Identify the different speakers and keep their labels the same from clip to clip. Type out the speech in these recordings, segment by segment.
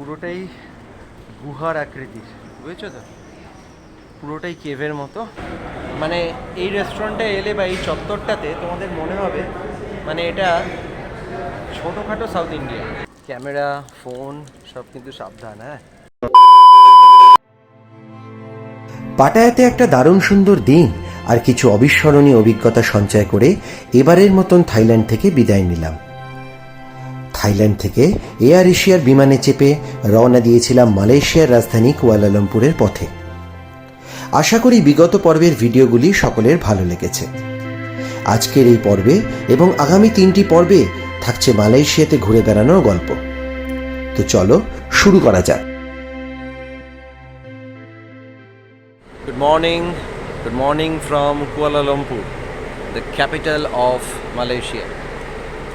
Speaker 1: পুরোটাই গুহার আকৃতির। বুঝেছ তো? পুরোটাই কেভের মতো। মানে এই রেস্টুরেন্টে এলে বা এই চত্বরটাতে তোমাদের মনে হবে মানে এটা ছোটোখাটো সাউথ ইন্ডিয়া ক্যামেরা ফোন সব কিন্তু সাবধান হ্যাঁ?
Speaker 2: পাটায়াতে একটা দারুণ সুন্দর দিন আর কিছু অবিস্মরণীয় অভিজ্ঞতা সঞ্চয় করে এবারের মতন থাইল্যান্ড থেকে বিদায় নিলাম। থাইল্যান্ড থেকে এয়ার এশিয়ার বিমানে চেপে রওনা দিয়েছিলাম মালয়েশিয়ার রাজধানী কুয়ালালামপুরের পথে। আশা করি বিগত পর্বের ভিডিওগুলি সকলের ভালো লেগেছে। আজকের এই পর্বে এবং আগামী তিনটি পর্বে থাকছে মালয়েশিয়াতে ঘুরে বেড়ানোর গল্প। তো চলো, শুরু করা যাক।
Speaker 1: Good morning good morning from Kuala Lumpur the capital of Malaysia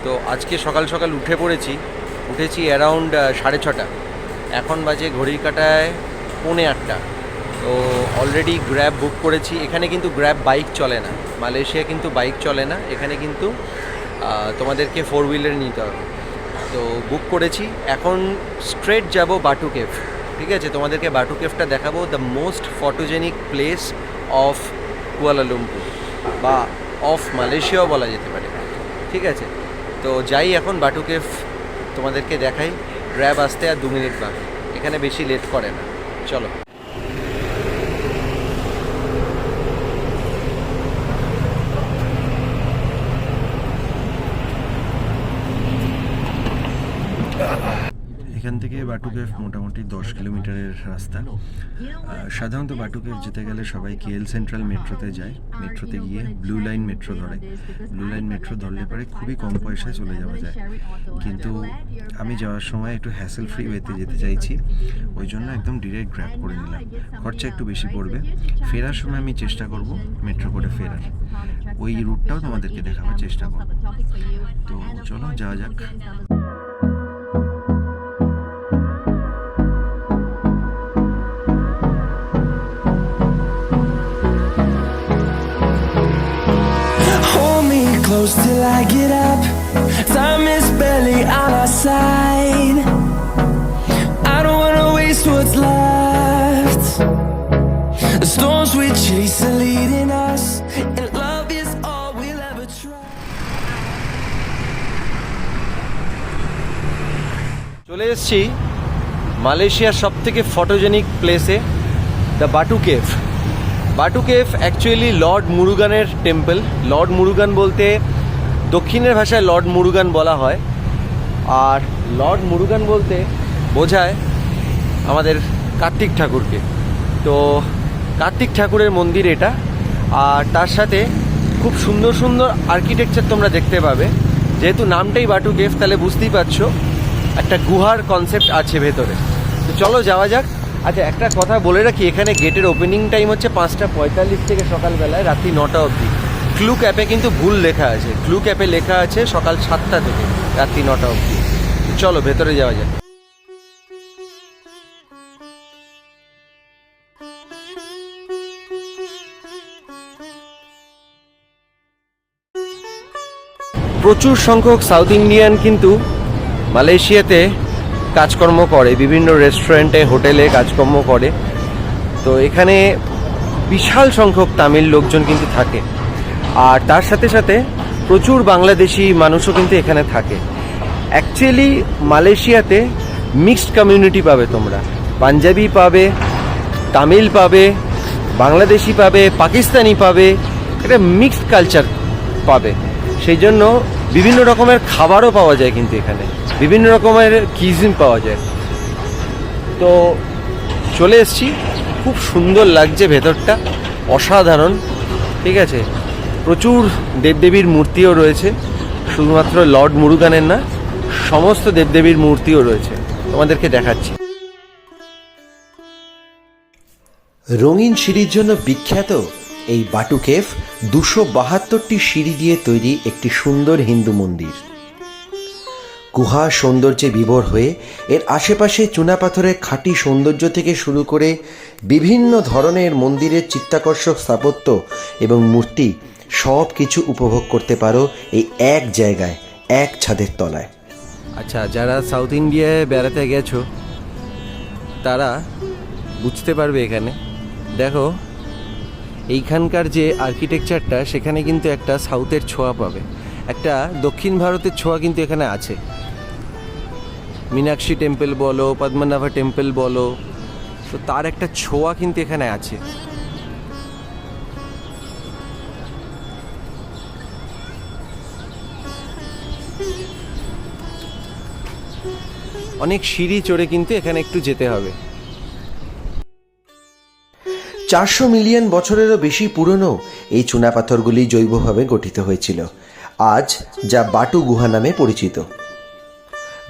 Speaker 1: তো আজকে সকাল সকাল উঠে পড়েছি। উঠেছি অ্যারাউন্ড সাড়ে ছটা। এখন বাজে ঘড়ির কাটায় পৌনে আটটা। তো অলরেডি গ্র্যাব বুক করেছি। এখানে কিন্তু গ্র্যাব বাইক চলে না। মালয়েশিয়া কিন্তু বাইক চলে না। এখানে কিন্তু তোমাদেরকে ফোর হুইলার নিতে হবে। তো বুক করেছি। এখন স্ট্রেট যাব বাটু কেভ ঠিক আছে? তোমাদেরকে বাটু কেভটা দেখাবো। The most photogenic place of Kuala Lumpur বা অফ মালয়েশিয়াও বলা যেতে পারে। ঠিক আছে? তো যাই এখন বাটুকে তোমাদেরকে দেখাই। র্যাব আসতে আর দু মিনিট বাকি। এখানে বেশি লেট করে না। চলো। এখান থেকে বাটুকেভ মোটামুটি দশ কিলোমিটারের রাস্তা। সাধারণত বাটুকেভ যেতে গেলে সবাই কেএল সেন্ট্রাল মেট্রোতে যায়। মেট্রোতে গিয়ে ব্লু লাইন মেট্রো ধরে। ব্লু লাইন মেট্রো ধরলে পরে খুবই কম পয়সায় চলে যাওয়া যায়। কিন্তু আমি যাওয়ার সময় একটু হ্যাসেল ফ্রি ওয়েতে যেতে চাইছি। ওই জন্য একদম ডিরেক্ট গ্র্যাব করে নিলাম। খরচা একটু বেশি পড়বে। ফেরার সময় আমি চেষ্টা করব মেট্রো করে ফেরার। ওই রুটটাও তোমাদেরকে দেখাবার চেষ্টা করব। তো চলো যাওয়া যাক।
Speaker 3: Close till I get up. Time is barely on our side. I don't wanna waste what's left. The storms we chase are leading us, and love is all we'll ever try.
Speaker 1: চলে এসেছি মালয়েশিয়ার সব থেকে photogenic প্লেসে the Batu cave Batu cave actually lord মুরুগানের temple lord Murugan বলতে দক্ষিণের ভাষায় Lord Murugan বলা হয়। আর লর্ড মুরুগান বলতে বোঝায় আমাদের কার্তিক ঠাকুরকে। তো কার্তিক ঠাকুরের মন্দির এটা। আর তার সাথে খুব সুন্দর সুন্দর আর্কিটেকচার তোমরা দেখতে পাবে। যেহেতু নামটাই বাটু কেভ তাহলে বুঝতেই পারছ, একটা গুহার কনসেপ্ট আছে ভেতরে। তো চলো যাওয়া যাক। আচ্ছা একটা কথা বলে রাখি, এখানে গেটের ওপেনিং টাইম হচ্ছে পাঁচটা পঁয়তাল্লিশ থেকে সকালবেলায়, রাত্রি নটা অবধি। ক্লু ক্যাপে কিন্তু ভুল লেখা আছে। ক্লুক ক্যাপে লেখা আছে সকাল সাতটা থেকে, রাত্রি নটা অবধি। চলো, ভেতরে যাওয়া যাক। প্রচুর সংখ্যক সাউথ ইন্ডিয়ান কিন্তু মালয়েশিয়াতে কাজকর্ম করে, বিভিন্ন রেস্টুরেন্টে হোটেলে কাজকর্ম করে। তো এখানে বিশাল সংখ্যক তামিল লোকজন কিন্তু থাকে। আর তার সাথে সাথে প্রচুর বাংলাদেশি মানুষও কিন্তু এখানে থাকে। অ্যাকচুয়ালি মালয়েশিয়াতে মিক্সড কমিউনিটি পাবে তোমরা। পাঞ্জাবি পাবে, তামিল পাবে, বাংলাদেশি পাবে, পাকিস্তানি পাবে, একটা মিক্সড কালচার পাবে। সেই জন্য বিভিন্ন রকমের খাবারও পাওয়া যায় কিন্তু এখানে। বিভিন্ন রকমের কিজিন পাওয়া যায়। তো চলে এসেছি। খুব সুন্দর লাগছে ভেতরটা। অসাধারণ। ঠিক আছে? প্রচুর দেবদেবীর মূর্তিও রয়েছে। শুধুমাত্র লর্ড মুরুগানের না, সমস্ত দেবদেবীর মূর্তিও রয়েছে। তোমাদেরকে দেখাচ্ছি।
Speaker 2: রঙিন সিঁড়ির জন্য বিখ্যাত এই বাটু কেভ দুশো বাহাত্তরটি সিঁড়ি দিয়ে তৈরি একটি সুন্দর হিন্দু মন্দির। গুহা সৌন্দর্যে বিভোর হয়ে এর আশেপাশে চুনাপাথরের খাঁটি সৌন্দর্য থেকে শুরু করে বিভিন্ন ধরনের মন্দিরের চিত্তাকর্ষক স্থাপত্য এবং মূর্তি সব কিছু উপভোগ করতে পারো এই এক জায়গায়, এক ছাদের তলায়।
Speaker 1: আচ্ছা যারা সাউথ ইন্ডিয়ায় বেড়াতে গেছো, তারা বুঝতে পারবে এখানে। দেখো এইখানকার যে আর্কিটেকচারটা, সেখানে কিন্তু একটা সাউথের ছোঁয়া পাবে। একটা দক্ষিণ ভারতের ছোঁয়া কিন্তু এখানে আছে। মীনাক্ষী টেম্পল বলো, পদ্মনাভা টেম্পল বলো, তো তার একটা ছোঁয়া কিন্তু এখানে আছে। অনেক সিঁড়ি চড়ে কিন্তু এখানে একটু যেতে হবে।
Speaker 2: চারশো মিলিয়ন বছরেরও বেশি পুরনো এই চুনাপাথরগুলি জৈবভাবে গঠিত হয়েছিল। আজ যা বাটু গুহা নামে পরিচিত।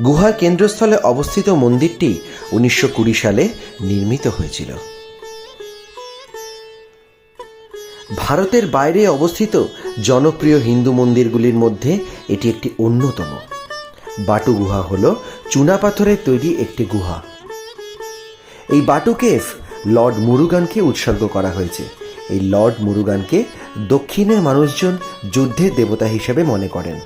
Speaker 2: গুহার কেন্দ্রস্থলে অবস্থিত মন্দিরটি উনিশশো কুড়ি সালে নির্মিত হয়েছিল। ভারতের বাইরে অবস্থিত জনপ্রিয় হিন্দু মন্দিরগুলির মধ্যে এটি একটি অন্যতম। বাটু গুহা হল চুনাপাথরের তৈরি একটি গুহা। এই বাটু কেফ লর্ড মুরুগানকে উৎসর্গ করা হয়েছে। এই লর্ড মুরুগানকে দক্ষিণের মানুষজন যুদ্ধের দেবতা হিসেবে মনে করেন।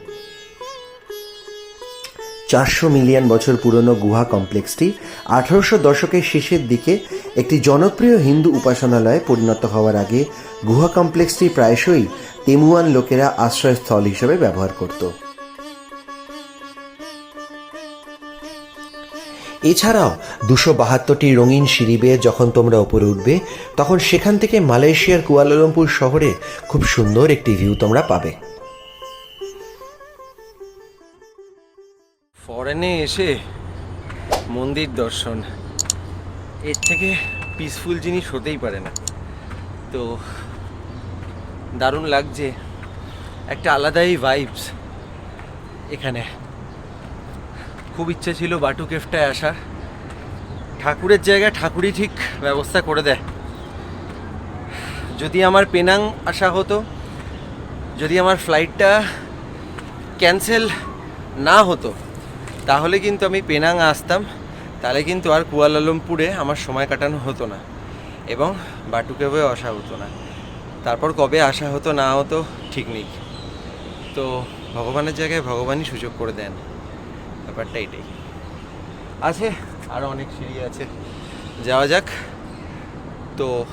Speaker 2: চারশো মিলিয়ন বছর পুরনো গুহা কমপ্লেক্সটি আঠারোশো দশকের শেষের দিকে একটি জনপ্রিয় হিন্দু উপাসনালয়ে পরিণত হওয়ার আগে গুহা কমপ্লেক্সটি প্রায়শই তেমুয়ান লোকেরা আশ্রয়স্থল হিসেবে ব্যবহার করত। এছাড়াও দুশো বাহাত্তরটি রঙিন সিঁড়ি বেয়ে যখন তোমরা ওপরে উঠবে, তখন সেখান থেকে মালয়েশিয়ার কুয়ালালামপুর শহরে খুব সুন্দর একটি ভিউ তোমরা পাবে।
Speaker 1: ফরেনে এসে মন্দির দর্শন। এর থেকে পিসফুল জিনিস হতেই পারে না। তো দারুণ লাগছে। একটা আলাদাই ভাইবস এখানে। খুব ইচ্ছে ছিল বাটু কেফটায় আসার। ঠাকুরের জায়গায় ঠাকুরই ঠিক ব্যবস্থা করে দেয়। যদি আমার পেনাং আসা হতো, যদি আমার ফ্লাইটটা ক্যান্সেল না হতো, তাহলে কিন্তু আমি পেনাং আসতাম। তাহলে কিন্তু আর কুয়ালালামপুরে আমার সময় কাটানো হতো না এবং বাটুকেও আসা হতো না। তারপর কবে আসা হতো না হতো ঠিক নেই। তো ভগবানের জায়গায় ভগবানই সুযোগ করে দেন। ব্যাপারটা এটাই। আছে আরও অনেক সিঁড়ি আছে। যাওয়া যাক। তো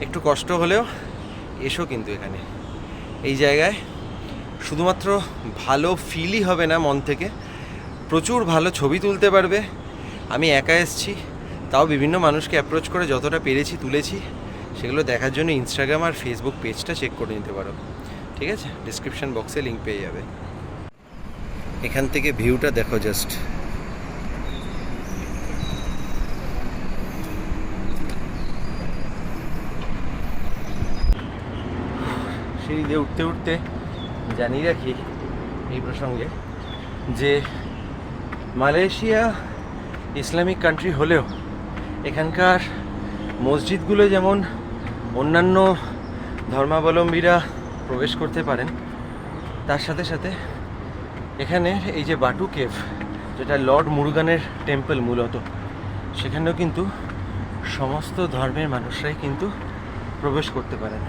Speaker 1: একটু কষ্ট হলেও এসো কিন্তু এখানে। এই জায়গায় শুধুমাত্র ভালো ফিলই হবে না মন থেকে। প্রচুর ভালো ছবি তুলতে পারবে। আমি একা এসছি, তাও বিভিন্ন মানুষকে অ্যাপ্রোচ করে যতটা পেরেছি তুলেছি। সেগুলো দেখার জন্য ইনস্টাগ্রাম আর ফেসবুক পেজটা চেক করে নিতে পারো। ঠিক আছে? ডিসক্রিপশন বক্সে লিঙ্ক পেয়ে যাবে। এখান থেকে ভিউটা দেখো জাস্ট সিঁড়ি দিয়ে উঠতে উঠতে জানিয়ে রাখি এই প্রসঙ্গে যে মালয়েশিয়া ইসলামিক কান্ট্রি হলেও এখানকার মসজিদগুলো যেমন অন্যান্য ধর্মাবলম্বীরা প্রবেশ করতে পারেন, তার সাথে সাথে এখানে এই যে বাটু কেভ যেটা লর্ড মুরুগানের টেম্পল মূলত, সেখানেও কিন্তু সমস্ত ধর্মের মানুষরাই কিন্তু প্রবেশ করতে পারেন।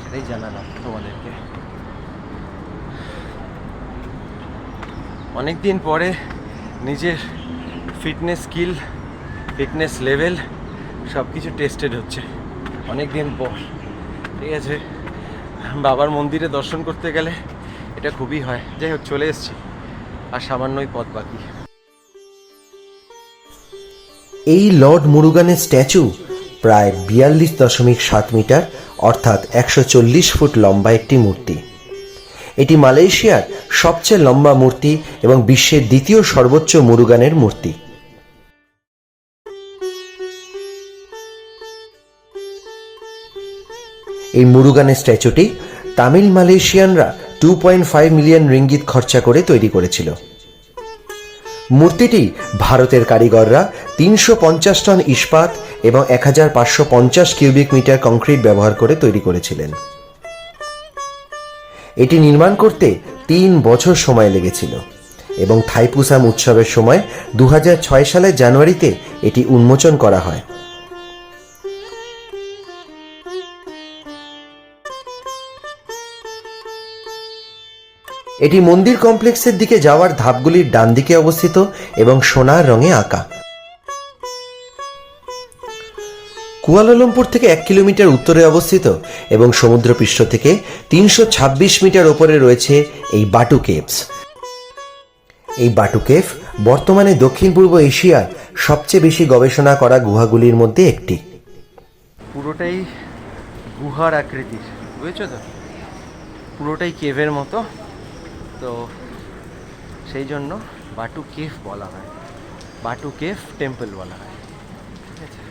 Speaker 1: সেটাই জানালাম তোমাদেরকে। অনেক দিন পরে নিজের ফিটনেস স্কিল, ফিটনেস লেভেল সব কিছু টেস্টেড হচ্ছে। অনেক দিন পর, ঠিক আছে, বাবার মন্দিরে দর্শন করতে গেলে এটা খুবই হয়। যাই হোক চলে এসেছি। আর সামান্যই পথ বাকি।
Speaker 2: এই লর্ড মুরুগানের স্ট্যাচু প্রায় বিয়াল্লিশ দশমিক সাত মিটার, অর্থাৎ একশো চল্লিশ ফুট লম্বা একটি মূর্তি। এটি মালয়েশিয়ার সবচেয়ে লম্বা মূর্তি এবং বিশ্বের দ্বিতীয় সর্বোচ্চ মুরুগানের মূর্তি। এই মুরুগানের স্ট্যাচুটি Tamil মালয়েশিয়ানরা two point five million ringgit খরচা করে তৈরি করেছিল। মূর্তিটি ভারতের কারিগররা তিনশো পঞ্চাশ টন ইস্পাত এবং এক হাজার পাঁচশো পঞ্চাশ কিউবিক মিটার কংক্রিট ব্যবহার করে তৈরি করেছিলেন। এটি নির্মাণ করতে তিন বছর সময় লেগেছিল এবং থাইপুসাম উৎসবের সময় দু হাজার ছয় সালের জানুয়ারিতে এটি উন্মোচন করা হয়। এটি মন্দির কমপ্লেক্সের দিকে যাওয়ার ধাপগুলির ডান দিকে অবস্থিত এবং সোনার রঙে আঁকা। কুয়ালালামপুর থেকে এক কিলোমিটার উত্তরে অবস্থিত এবং সমুদ্রপৃষ্ঠ থেকে তিনশো ছাব্বিশ মিটার ওপরে রয়েছে এই বাটু কেভস। এই বাটু কেভ বর্তমানে দক্ষিণ পূর্ব এশিয়ার সবচেয়ে বেশি গবেষণা করা গুহাগুলির মধ্যে একটি।
Speaker 1: পুরোটাই গুহার আকৃতির। বুঝেছ তো? পুরোটাই কেভের মতো। তো সেই জন্য বাটু কেফ বলা হয়। বাটু কেফ টেম্পল বলা হয়। ঠিক আছে?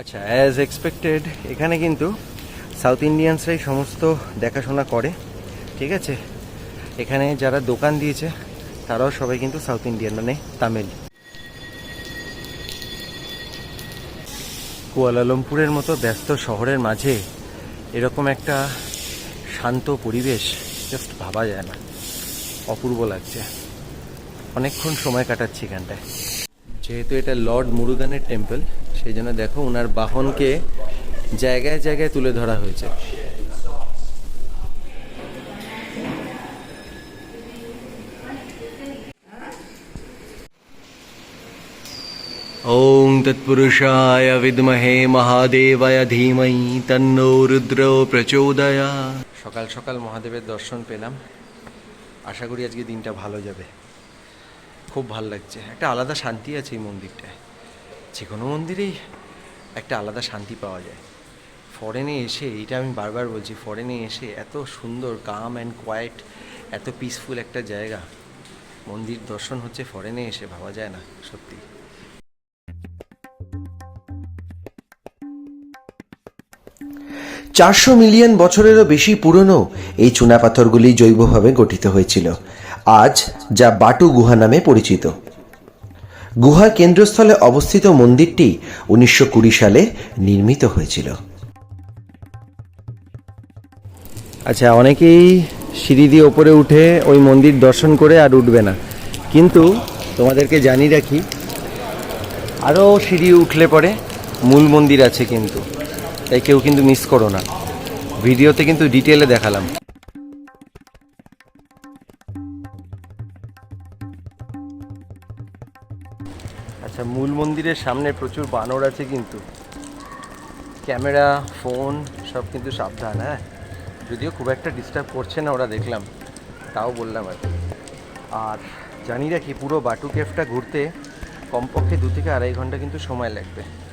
Speaker 1: আচ্ছা অ্যাজ এক্সপেক্টেড এখানে কিন্তু সাউথ ইন্ডিয়ানসরাই সমস্ত দেখাশোনা করে। ঠিক আছে? এখানে যারা দোকান দিয়েছে, তারাও সবাই কিন্তু সাউথ ইন্ডিয়ান মানে তামিল। কুয়ালালামপুরের মতো ব্যস্ত শহরের মাঝে এরকম একটা শান্ত পরিবেশ জাস্ট ভাবা যায় না। অপূর্ব লাগছে। অনেকক্ষণ সময় কাটাচ্ছি এখানটায়। যেহেতু এটা লর্ড মুরুগানের টেম্পল, সেই জন্য দেখো ওনার বাহনকে জায়গায় জায়গায় তুলে ধরা হয়েছে। ওং তৎপুরুষায় বিদ্মহে মহাদেবায় ধীমহি তন্নো রুদ্র প্রচোদয়া সকাল সকাল মহাদেবের দর্শন পেলাম। আশা করি আজকে দিনটা ভালো যাবে। খুব ভালো লাগছে। একটা আলাদা শান্তি আছে এই মন্দিরটায়। যে কোনো মন্দিরেই একটা আলাদা শান্তি পাওয়া যায়। ফরেনে এসে এটা আমি বারবার বলছি ফরেনে এসে এত সুন্দর কাম অ্যান্ড কোয়াইট এত পিসফুল একটা জায়গা। মন্দির দর্শন হচ্ছে ফরেনে এসে, ভাবা যায় না, সত্যি।
Speaker 2: চারশো মিলিয়ন বছরেরও বেশি পুরনো এই চুনাপাথরগুলি জৈবভাবে গঠিত হয়েছিল। আজ যা বাটু গুহা নামে পরিচিত। গুহার কেন্দ্রস্থলে অবস্থিত মন্দিরটি উনিশশো কুড়ি সালে নির্মিত হয়েছিল।
Speaker 1: আচ্ছা অনেকেই সিঁড়ি দিয়ে ওপরে উঠে ওই মন্দির দর্শন করে আর উঠবে না। কিন্তু তোমাদেরকে জানিয়ে রাখি, আরও সিঁড়ি উঠলে পরে মূল মন্দির আছে কিন্তু। তাই কেউ কিন্তু মিস করো না। ভিডিওতে কিন্তু ডিটেলে দেখালাম। আচ্ছা মূল মন্দিরের সামনে প্রচুর বানর আছে কিন্তু। ক্যামেরা, ফোন, সব কিন্তু সাবধান হ্যাঁ? যদিও খুব একটা ডিস্টার্ব করছে না ওরা, দেখলাম। তাও বললাম আর আর জানি রাখি পুরো বাটু কেফটা ঘুরতে কমপক্ষে দু থেকে আড়াই ঘণ্টা কিন্তু সময় লাগবে।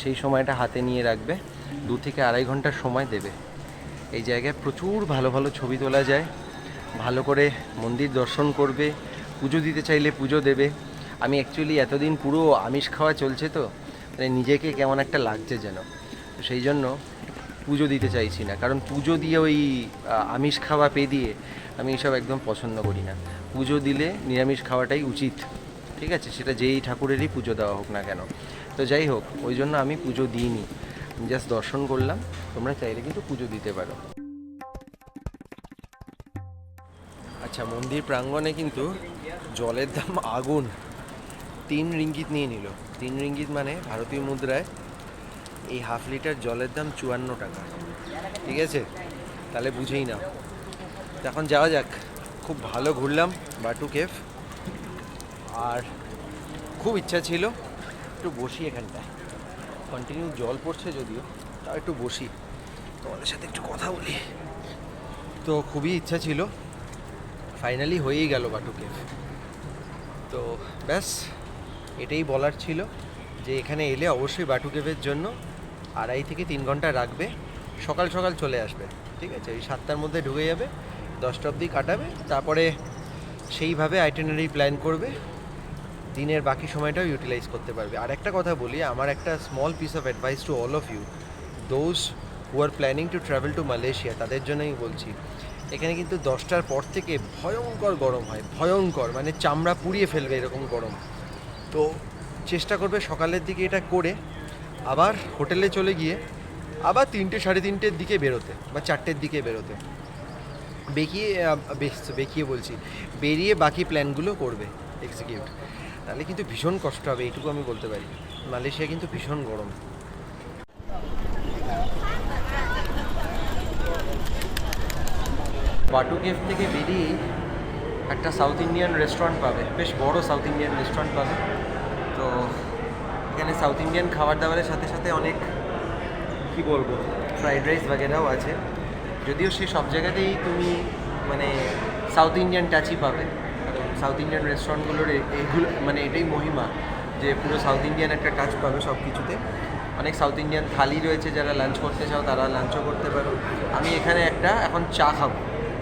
Speaker 1: সেই সময়টা হাতে নিয়ে রাখবে। দু থেকে আড়াই ঘণ্টার সময় দেবে। এই জায়গায় প্রচুর ভালো ভালো ছবি তোলা যায়। ভালো করে মন্দির দর্শন করবে। পুজো দিতে চাইলে পুজো দেবে। আমি অ্যাকচুয়ালি এতদিন পুরো আমিষ খাওয়া চলছে তো মানে নিজেকে কেমন একটা লাগছে যেন। তো সেই জন্য পুজো দিতে চাইছি না। কারণ পুজো দিয়ে ওই আমিষ খাওয়া পেয়ে দিয়ে আমি এসব একদম পছন্দ করি না। পুজো দিলে নিরামিষ খাওয়াটাই উচিত। ঠিক আছে? সেটা যেই ঠাকুরেরই পুজো দেওয়া হোক না কেন। তো যাই হোক, ওই জন্য আমি পুজো দিইনি। জাস্ট দর্শন করলাম, তোমরা চাইলে কিন্তু পুজো দিতে পারো। আচ্ছা মন্দির প্রাঙ্গণে কিন্তু জলের দাম আগুন। তিন রিঙ্গিত নিয়ে নিল। তিন রিঙ্গিত মানে ভারতীয় মুদ্রায় এই হাফ লিটার জলের দাম চুয়ান্ন টাকা। ঠিক আছে? তাহলে বুঝেই তো এখন যাওয়া যাক। খুব ভালো ঘুরলাম, বাটু কেফ। আর খুব ইচ্ছা ছিল একটু বসি এখানটায়। কন্টিনিউ জল পড়ছে যদিও, তাও একটু বসি। তোমাদের সাথে একটু কথা বলি। তো খুবই ইচ্ছা ছিল। ফাইনালি হয়েই গেল বাটু কেফ তো ব্যাস, এটাই বলার ছিল যে এখানে এলে অবশ্যই বাটু কেভের জন্য আড়াই থেকে তিন ঘণ্টা রাখবে। সকাল সকাল চলে আসবে, ঠিক আছে? ওই সাতটার মধ্যে ঢুকে যাবে, দশটা অবধি কাটাবে, তারপরে সেইভাবে আইটেনারি প্ল্যান করবে। দিনের বাকি সময়টাও ইউটিলাইজ করতে পারবে। আর একটা কথা বলি, আমার একটা small piece of advice to all of you those who are planning to travel to Malaysia তাদের জন্যই বলছি, এখানে কিন্তু দশটার পর থেকে ভয়ঙ্কর গরম হয়, ভয়ঙ্কর মানে চামড়া পুড়িয়ে ফেলবে এরকম গরম। তো চেষ্টা করবে সকালের দিকে এটা করে, আবার হোটেলে চলে গিয়ে আবার তিনটে সাড়ে তিনটের দিকে বেরোতে বা চারটের দিকে বেরোতে। বেঁকিয়ে বেঁকিয়ে বলছি, বেরিয়ে বাকি প্ল্যানগুলো করবে এক্সিকিউট তাহলে কিন্তু ভীষণ কষ্ট হবে, এইটুকু আমি বলতে পারি। মালয়েশিয়া কিন্তু ভীষণ গরম। বাটু কেফ থেকে বেরিয়ে একটা সাউথ ইন্ডিয়ান রেস্টুরেন্ট পাবে। বেশ বড় সাউথ ইন্ডিয়ান রেস্টুরেন্ট পাবে। তো, এখানে সাউথ ইন্ডিয়ান খাবার দাবারের সাথে সাথে অনেক, কি বলব, ফ্রাইড রাইস বাগেরাও আছে। যদিও সে সব জায়গাতেই তুমি মানে সাউথ ইন্ডিয়ান টাচই পাবে। সাউথ ইন্ডিয়ান রেস্টুরেন্টগুলোর এইগুলো মানে এটাই মহিমা যে পুরো সাউথ ইন্ডিয়ান একটা টাচ পাবে সব কিছুতে অনেক সাউথ ইন্ডিয়ান থালি রয়েছে যারা লাঞ্চ করতে চাও, তারা লাঞ্চও করতে পারো। আমি এখানে একটা এখন চা খাব,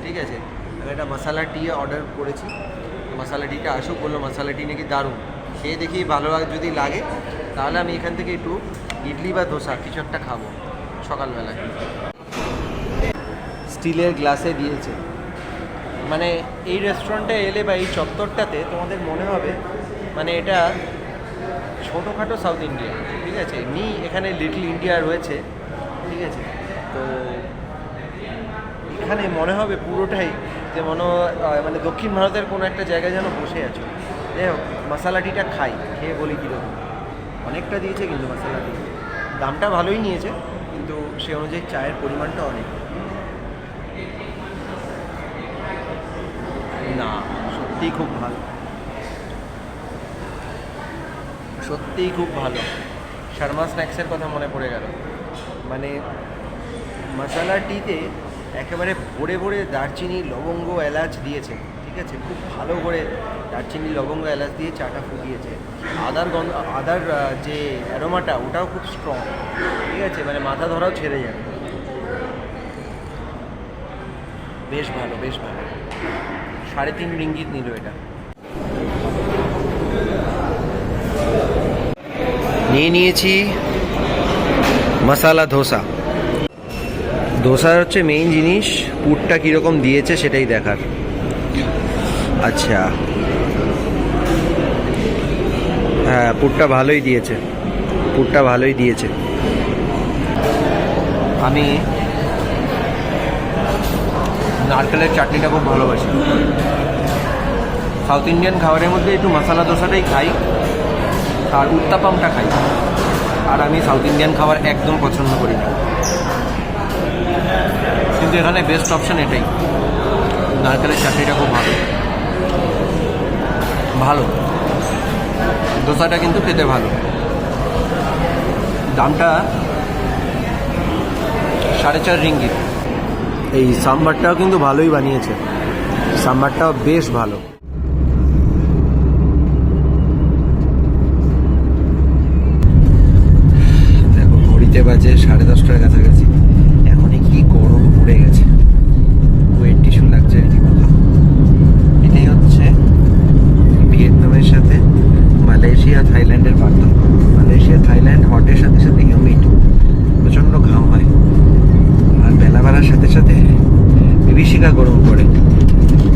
Speaker 1: ঠিক আছে? আমি একটা মশালা টি অর্ডার করেছি। মশালা টিটা আসুক, বলল মশালা টি নাকি দারুণ। খেয়ে দেখি ভালো যদি লাগে, তাহলে আমি এখান থেকে একটু ইডলি বা ধোসা কিছু একটা খাব সকালবেলায়। স্টিলের গ্লাসে দিয়েছে। মানে এই রেস্টুরেন্টে এলে বা এই চত্বরটাতে তোমাদের মনে হবে মানে এটা ছোটোখাটো সাউথ ইন্ডিয়া ঠিক আছে? এমনি এখানে লিটল ইন্ডিয়া রয়েছে, ঠিক আছে? তো এখানে মনে হবে পুরোটাই যে মনে মানে দক্ষিণ ভারতের কোনো একটা জায়গায় যেন বসে আছো। যাই হোক মশালাটিটা খাই, খেয়ে বলি কীরকম। অনেকটা দিয়েছে কিন্তু মশালা টি দামটা ভালোই নিয়েছে, কিন্তু সে অনুযায়ী চায়ের পরিমাণটা অনেক। না, সত্যিই খুব ভালো। সত্যিই খুব ভালো। শর্মা স্ন্যাক্সের কথা মনে পড়ে গেল। মানে মশালা টিতে একেবারে ভরে ভরে দারচিনি, লবঙ্গ, এলাচ দিয়েছে, ঠিক আছে? খুব ভালো করে দারচিনি, লবঙ্গ, এলাচ দিয়ে চাটা ফুটিয়েছে। আদার গন্ধ, আদার যে অ্যারোমাটা, ওটাও খুব স্ট্রং ঠিক আছে? মানে মাথা ধরাও ছেড়ে যাবে। বেশ ভালো বেশ ভালো। সাড়ে তিন রিঙ্গিত নিল এটা। নিয়ে নিয়েছি মশালা ধোসা। ধোসার হচ্ছে মেইন জিনিস পুরটা কীরকম দিয়েছে সেটাই দেখার। আচ্ছা। হ্যাঁ পুরটা ভালোই দিয়েছে। পুরটা ভালোই দিয়েছে। আমি নারকেলের চাটনিটা খুব ভালোবাসি। সাউথ ইন্ডিয়ান খাবারের মধ্যে একটু মশলা দোসাটাই খাই, আর উত্তাপামটা খাই। আর আমি সাউথ ইন্ডিয়ান খাবার একদম পছন্দ করি না। কিন্তু এখানে বেস্ট অপশান এটাই। নারকেলের চাটনিটা খুব ভালো। ভালো। দোসাটা কিন্তু খেতে ভালো। দামটা সাড়ে চার রিঙ্গিত। এই সাম্বারটাও কিন্তু ভালোই বানিয়েছে। সাম্বারটাও বেশ ভালো। দেখো, ঘড়িতে বাজে সাড়ে দশটার কাছাকাছি। এখনই কি গরম পড়ে গেছে। ওয়েট টিস্যু লাগছে রীতিমতো এটাই হচ্ছে ভিয়েতনামের সাথে মালয়েশিয়া, থাইল্যান্ডের পার্থক্য। মালয়েশিয়া, থাইল্যান্ড হটের সাথে সাথে হিউমিড প্রচণ্ড ঘাম হয়। আর বেলা বাড়ার সাথে সাথে বিভীষিকা গরম পড়ে।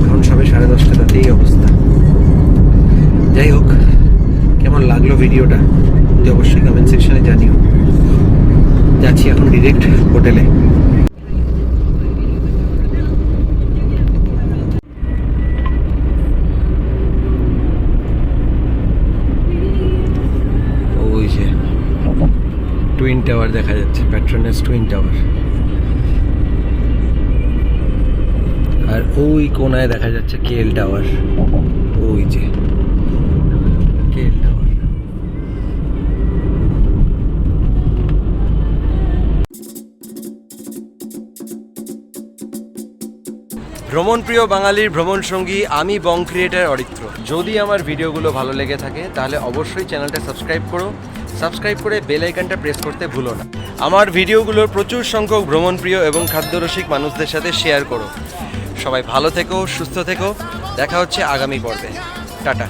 Speaker 1: এখন সবে সাড়ে দশটা, তাতেই অবস্থা। যাই হোক, কেমন লাগল ভিডিওটা? যদি অবশ্যই কমেন্ট সেকশনে জানিও। যাচ্ছি এখন ডিরেক্ট হোটেলে। টুইন টাওয়ার দেখা যাচ্ছে প্যাট্রোনাস টুইন টাওয়ার ওই কোনায় দেখা যাচ্ছে কেএল টাওয়ার। ওই যে। KL tower. ভ্রমণ প্রিয় বাঙালির ভ্রমণ সঙ্গী আমি বং ক্রিয়েটার অরিত্র। যদি আমার ভিডিওগুলো ভালো লেগে থাকে, তাহলে অবশ্যই চ্যানেলটা সাবস্ক্রাইব করো। সাবস্ক্রাইব করে বেল আইকনটা প্রেস করতে ভুলো না। আমার ভিডিওগুলোর প্রচুর সংখ্যক ভ্রমণ প্রিয় এবং খাদ্যরসিক মানুষদের সাথে শেয়ার করো। সবাই ভালো থেকো সুস্থ থেকো। দেখা হচ্ছে আগামী পর্বে। টাটা।